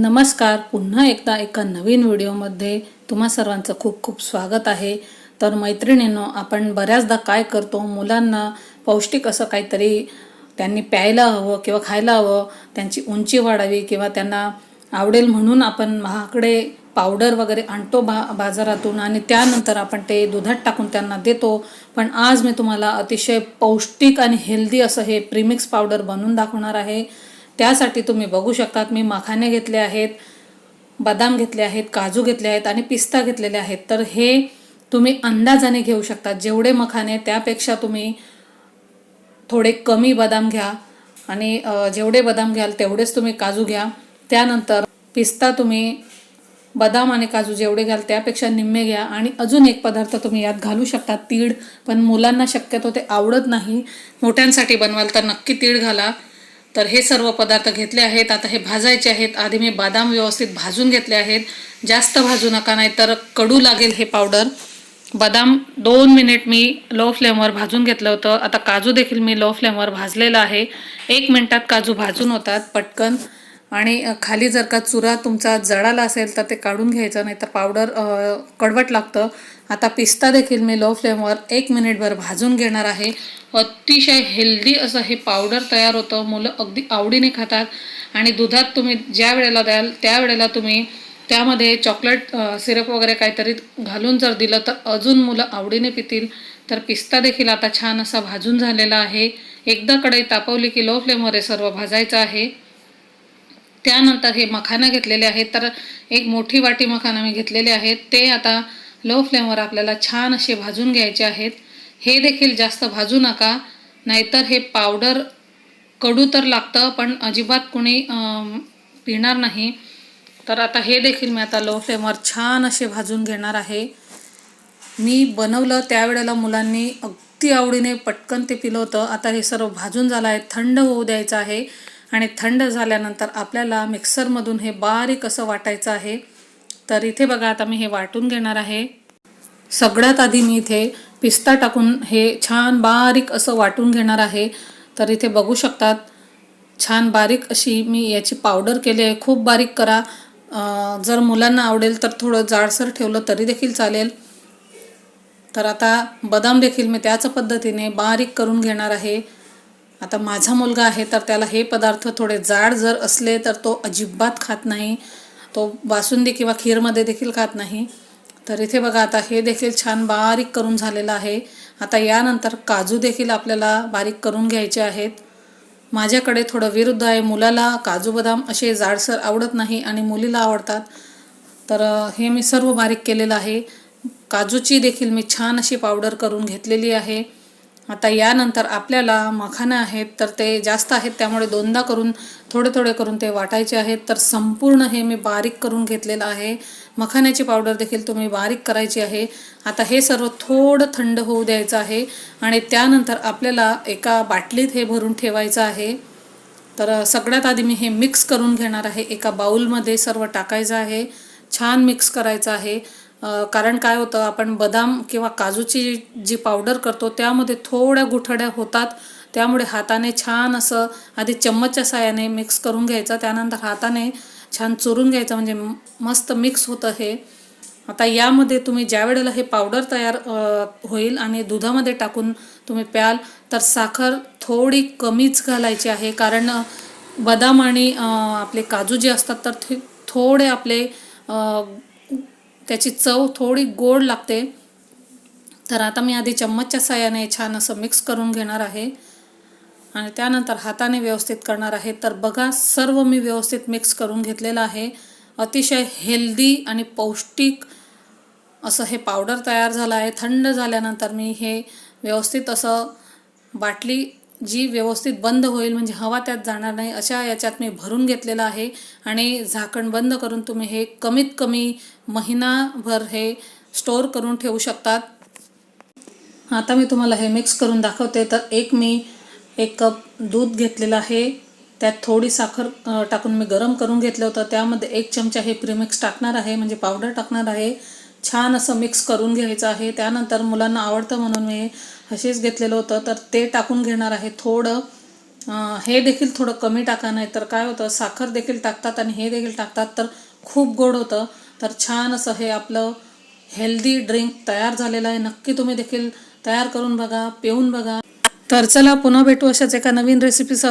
नमस्कार. पुन्हा एकदा एका नवीन व्हिडिओमध्ये तुम्हा सर्वांचं खूप खूप स्वागत आहे. तर मैत्रिणींनो आपण बऱ्याचदा काय करतो? मुलांना पौष्टिक असं काहीतरी त्यांनी प्यायला हवं किंवा खायला हवं त्यांची उंची वाढावी किंवा त्यांना आवडेल म्हणून आपण महागडे पावडर वगैरे आणतो बा बाजारातून आणि त्यानंतर आपण ते दुधात टाकून त्यांना देतो. पण आज मी तुम्हाला अतिशय पौष्टिक आणि हेल्दी असं हे प्रीमिक्स पावडर बनवून दाखवणार आहे. त्यासाठी तुम्ही बघू शकतात. मी मखाने घेतले आहेत बदाम घेतले आहेत काजू घेतले आहेत आणि पिस्ता घेतलेले आहेत. तर हे तुम्ही अंदाजाने घेऊ शकता जेवढे मखाने त्यापेक्षा तुम्ही थोडे कमी बदाम घ्या आणि जेवढे बदाम घ्याल तेवढेच तुम्ही काजू घ्या. त्यानंतर पिस्ता तुम्ही बदाम आणि काजू जेवढे घ्याल त्यापेक्षा निम्मे घ्या आणि अजून एक पदार्थ तुम्ही यात घालू शकता तीळ. पण मुलांना शक्यतो ते आवडत नाही. मोठ्यांसाठी बनवाल तर नक्की तीळ घाला. तर हे सर्व पदार्थ घेतले आहेत. आता हे भाजायचे आहेत. आधी मी बदाम व्यवस्थित भाजून घेतले आहेत. जास्त भाजू नका नाही तर कडू लागेल हे पावडर. बदाम दोन मिनिट मी लो फ्लेमवर भाजून घेतलं होतं. आता काजू देखील मी लो फ्लेमवर भाजलेला आहे. एक मिनटात काजू भाजून होतात पटकन. आणि खाली जर का चुरा तुमचा जळाला असेल तर ते काढून घ्यायचं नाही तर पावडर कडवट लागतं. आता पिस्ता देखील मी लो फ्लेमवर एक मिनिटभर भाजून घेणार आहे. अतिशय हेल्दी असं हे पावडर तयार होतं. मुलं अगदी आवडीने खातात. आणि दुधात तुम्ही ज्या वेळेला द्याल त्यावेळेला तुम्ही त्यामध्ये चॉकलेट सिरप वगैरे काहीतरी घालून जर दिलं तर अजून मुलं आवडीने पितील. तर पिस्ता देखील आता छान असा भाजून झालेला आहे. एकदा कढई तापवली की लो फ्लेमवर हे सर्व भाजायचं आहे. त्यानंतर हे मखानं घेतलेले आहेत. तर एक मोठी वाटी मखाना मी घेतलेले आहेत. ते आता लो फ्लेमवर आपल्याला छान असे भाजून घ्यायचे आहेत. हे देखील जास्त भाजू नका. नाहीतर हे पावडर कडू तर लागतं पण अजिबात कुणी पिणार नाही. तर आता हे देखील मी आता लो फ्लेमवर छान असे भाजून घेणार आहे. मी बनवलं त्यावेळेला मुलांनी अगदी आवडीने पटकन ते पिलं होतं. आता हे सर्व भाजून झालं आहे. थंड होऊ द्यायचं आहे. आणि थंड झाल्यानंतर आपल्याला मिक्सरमधून हे बारीक असं वाटायचं आहे. तर इथे बघा आता मी हे वाटून घेणार आहे. सगळ्यात आधी मी इथे पिस्ता टाकून हे छान बारीक असं वाटून घेणार आहे. तर इथे बघू शकतात छान बारीक अशी मी याची पावडर केली आहे. खूप बारीक करा. जर मुलांना आवडेल तर थोडं जाडसर ठेवलं तरी देखील चालेल. तर आता बदाम देखील मी त्याच पद्धतीने बारीक करून घेणार आहे. आता माझा मुलगा आहे तर त्याला हे पदार्थ थोडे जाड जर असले तर तो अजिबात खात नाही. तो बासुंदी किंवा खीरमध्ये देखील खात नाही. तर इथे बघा आता हे देखील छान बारीक करून झालेलं आहे. आता यानंतर काजू देखील आपल्याला बारीक करून घ्यायचे आहेत. माझ्याकडे थोडं विरुद्ध आहे. मुलाला काजू बदाम असे जाडसर आवडत नाही आणि मुलीला आवडतात. तर हे मी सर्व बारीक केलेलं आहे. काजूची देखील मी छान अशी पावडर करून घेतलेली आहे. आता यानंतर आपल्याला मखाने आहेत तर ते जास्त आहेत त्यामुळे दोनदा करून थोडे थोडे करून ते वाटायचे आहेत. तर संपूर्ण हे मी बारीक करून घेतलेलं आहे. मखाण्याची पावडर देखील तुम्ही बारीक करायची आहे. आता हे सर्व थोडं थंड होऊ द्यायचं आहे आणि त्यानंतर आपल्याला एका बाटलीत हे भरून ठेवायचं आहे. तर सगळ्यात आधी मी हे मिक्स करून घेणार आहे. एका बाऊलमध्ये सर्व टाकायचं आहे. छान मिक्स करायचं आहे. कारण काय होतं आपण बदाम किंवा काजूची जी पावडर करतो त्यामध्ये थोड्या गुठड्या होतात. त्यामुळे हाताने छान असं आधी चम्मचच्या साह्याने मिक्स करून घ्यायचं. त्यानंतर हाताने छान चुरून घ्यायचं म्हणजे मस्त मिक्स होतं हे. आता यामध्ये तुम्ही ज्या वेळेला हे पावडर तयार होईल आणि दुधामध्ये टाकून तुम्ही प्याल तर साखर थोडी कमीच घालायची आहे. कारण बदाम आणि आपले काजू जे असतात तर थोडे आपले त्याची चव थोडी गोड लागते. तर आता मी आधी चम्मचच्या साह्याने छान असं मिक्स करून घेणार आहे. आणि त्यानंतर हाताने व्यवस्थित करणार आहे. तर बघा सर्व मी व्यवस्थित मिक्स करून घेतलेलं आहे. अतिशय हेल्दी आणि पौष्टिक असं हे पावडर तयार झालं आहे. थंड झाल्यानंतर मी हे व्यवस्थित असं बाटली जी व्यवस्थित बंद होईल म्हणजे हवा त्यात जाणार नाही अशा याच्यात मी भरून घेतलेलं आहे. आणि झाकण बंद करून तुम्ही हे कमीत कमी महिनाभर हे स्टोअर करून ठेवू शकतात. आता मी तुम्हाला हे मिक्स करून दाखवते. तर एक मी एक कप दूध घेतलेलं आहे. त्यात थोडी साखर टाकून मी गरम करून घेतलं होतं. त्यामध्ये एक चमचा हे प्रीमिक्स टाकणार आहे म्हणजे पावडर टाकणार आहे. छान असं मिक्स करून घ्यायचं आहे. त्यानंतर मुलांना आवडतं म्हणून मी हशीच घेतलेलं होतं. तर ते टाकून घेणार आहे. थोडं हे देखील थोडं कमी टाका नाही तर काय होतं साखर देखील टाकतात आणि हे देखील टाकतात तर खूप गोड होतं. तर छान असं हे आपलं हेल्दी ड्रिंक तयार झालेलं आहे. नक्की तुम्ही देखील तयार करून बघा पिऊन बघा. तर चला पुन्हा भेटू अशाच एका नवीन रेसिपीसह